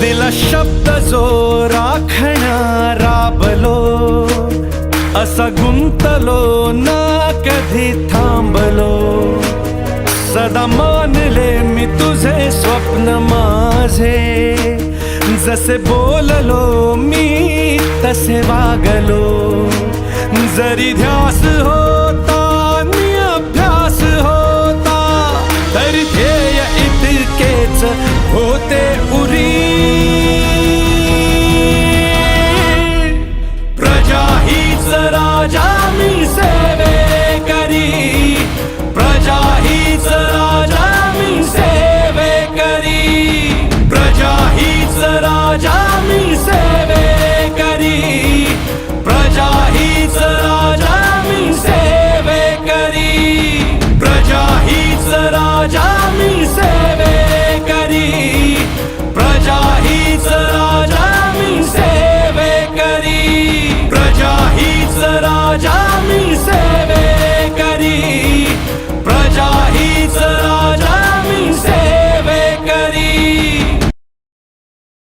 दिला शब्द जो राबलो असा गुंतलो ना कधी थांबलो. सदा मानले मी तुझे स्वप्न माझे जसे बोललो मी तसे वागलो. जरी ध्यास होता मी अभ्यास होता तरी ध्येय इतकेच होते उरी. प्रजा मी सेवे करी. प्रजा हीच राजा मी सेवे करी. प्रजा हीच राजा